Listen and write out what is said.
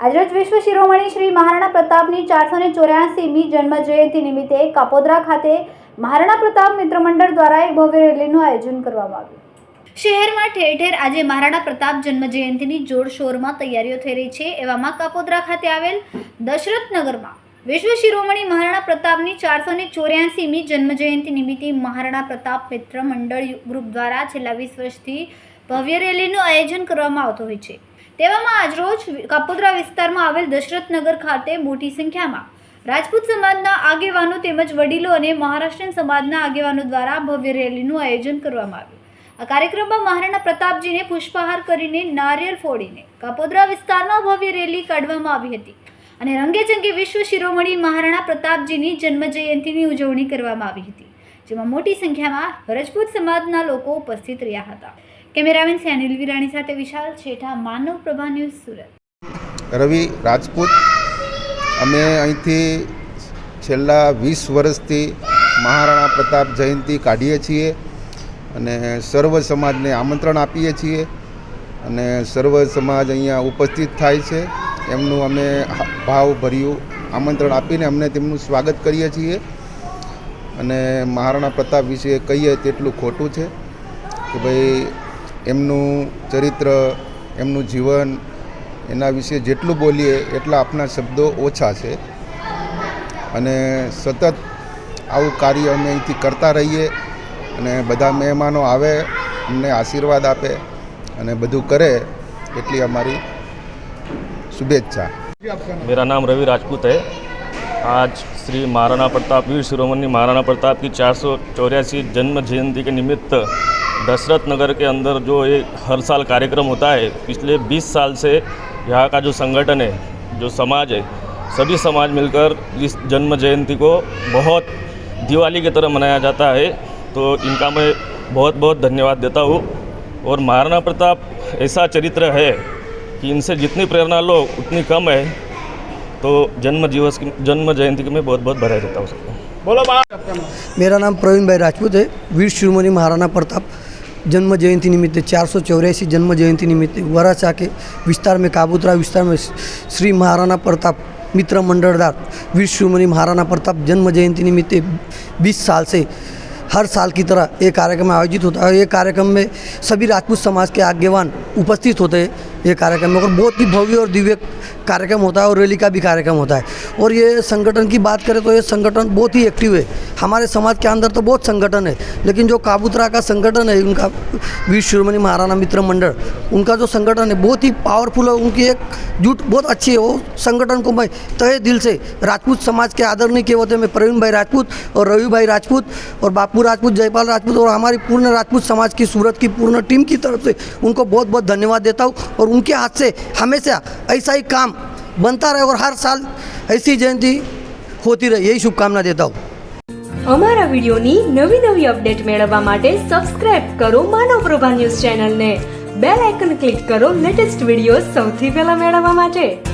આજરોજ વિશ્વ શિરોમણી શ્રી મહારાણા પ્રતાપની ચારસો ને ચોર્યાસીમી જન્મ જયંતિ નિમિત્તે કાપોદ્રા ખાતે મહારાણા પ્રતાપ મિત્ર મંડળ દ્વારા એક ભવ્ય રેલીનું આયોજન કરવામાં આવ્યું. શહેરમાં ઠેર ઠેર આજે મહારાણા પ્રતાપ જન્મ જયંતિની જોરશોરમાં તૈયારીઓ થઈ રહી છે. એવામાં કાપોદ્રા ખાતે આવેલ દશરથનગરમાં વિશ્વ શિરોમણી મહારાણા પ્રતાપની ચારસો ને ચોર્યાસીમી જન્મજયંતિ નિમિત્તે મહારાણા પ્રતાપ મિત્ર મંડળ ગ્રુપ દ્વારા છેલ્લા વીસ વર્ષથી ભવ્ય રેલીનું આયોજન કરવામાં આવતું હોય છે. તેવામાં આજરોજ કાપોદ્રા વિસ્તારમાં આવેલ દશરથનગર ખાતે મોટી સંખ્યામાં રાજપૂત સમાજના આગેવાનો તેમજ વડીલો અને મહારાષ્ટ્રીયન સમાજના આગેવાનો દ્વારા ભવ્ય રેલીનું આયોજન કરવામાં આવ્યું. આ કાર્યક્રમમાં મહારાણા પ્રતાપજીને પુષ્પહાર કરીને નારિયેળ ફોડીને કાપોદ્રા વિસ્તારમાં ભવ્ય રેલી કાઢવામાં આવી હતી. અને રંગેચંગે વિશ્વ શિરોમણી મહારાણા પ્રતાપજીની જન્મ જયંતિની ઉજવણી કરવામાં આવી હતી, જેમાં મોટી સંખ્યામાં રજપૂત સમાજના લોકો ઉપસ્થિત રહ્યા હતા. કેમેરામેન સેનિલ વિરાણી સાથે વિશાલ છેઠા, માનવ પ્રભા ન્યૂઝ સુરત. રવિ, રાજપૂત, અમે અહીંથી છેલ્લા વીસ વર્ષથી મહારાણા પ્રતાપ જયંતિ કાઢીએ છીએ અને સર્વ સમાજને આમંત્રણ આપીએ છીએ અને સર્વ સમાજ અહીંયા ઉપસ્થિત થાય છે. એમનું અમે ભાવભર્યું આમંત્રણ આપીને અમને તેમનું સ્વાગત કરીએ છીએ. અને મહારાણા પ્રતાપ વિશે કહીએ તેટલું ખોટું છે કે ભાઈ, એમનું ચરિત્ર, એમનું જીવન, એના વિશે જેટલું બોલીએ એટલા આપણા શબ્દો ઓછા છે. અને સતત આવું કાર્ય અમે અહીંથી કરતા રહીએ અને બધા મહેમાનો આવે, અમને આશીર્વાદ આપે અને બધું કરે એટલી અમારી शुभेच्छा। मेरा नाम रवि राजपूत है। आज श्री महाराणा प्रताप, वीर शिरोमणि महाराणा प्रताप की चार सौ चौरासी जन्म जयंती के निमित्त दशरथ नगर के अंदर जो ये हर साल कार्यक्रम होता है, पिछले 20 साल से यहाँ का जो संगठन है, जो समाज है, सभी समाज मिलकर इस जन्म जयंती को बहुत दिवाली की तरह मनाया जाता है। तो इनका मैं बहुत बहुत धन्यवाद देता हूँ। और महाराणा प्रताप ऐसा चरित्र है कि इनसे जितनी प्रेरणा लो उतनी कम है। तो जन्म दिवस की जन्म जयंती की मैं बहुत बहुत बधाई देता हूँ सबको। बोलो मेरा नाम प्रवीण भाई राजपूत है। वीर शिरोमणि महाराणा प्रताप। जन्म जयंती निमित्त चार सौ चौरासी जन्म जयंती निमित्त वराछा के विस्तार में काबूतरा विस्तार में श्री महाराणा प्रताप मित्र मंडलदार वीर शिरोमणि महाराणा प्रताप जन्म जयंती निमित्त बीस साल से हर साल की तरह ये कार्यक्रम आयोजित होता है। ये कार्यक्रम में सभी राजपूत समाज के आगेवान उपस्थित होते हैं। ये कार्यक्रम और बहुत ही भव्य और दिव्य कार्यक्रम होता है और रैली का भी कार्यक्रम होता है। और ये संगठन की बात करें तो ये संगठन बहुत ही एक्टिव है। हमारे समाज के अंदर तो बहुत संगठन है, लेकिन जो काबूतरा का संगठन है, उनका वीर शिरोमणि महाराणा मित्र मंडल, उनका जो संगठन है, बहुत ही पावरफुल है। उनकी एक जुट बहुत अच्छी है। वो संगठन को मैं तहे दिल से राजपूत समाज के आदरणीय के होते मैं प्रवीण भाई राजपूत और रवि भाई राजपूत और बापू राजपूत, जयपाल राजपूत और हमारी पूर्ण राजपूत समाज की, सूरत की पूर्ण टीम की तरफ़ से उनको बहुत बहुत धन्यवाद देता हूँ। और उनके हाथ से हमेशा ऐसा ही काम बनता रहे और हर साल ऐसी जयंती होती रहे यही शुभकामना देता हूँ અમારા વિડિયોની નવી નવી અપડેટ મેળવવા માટે સબસ્ક્રાઇબ કરો માનવ પ્રભા ન્યૂઝ ચેનલને બેલ આઇકન ક્લિક કરો લેટેસ્ટ વિડીયો સૌથી પહેલા મેળવવા માટે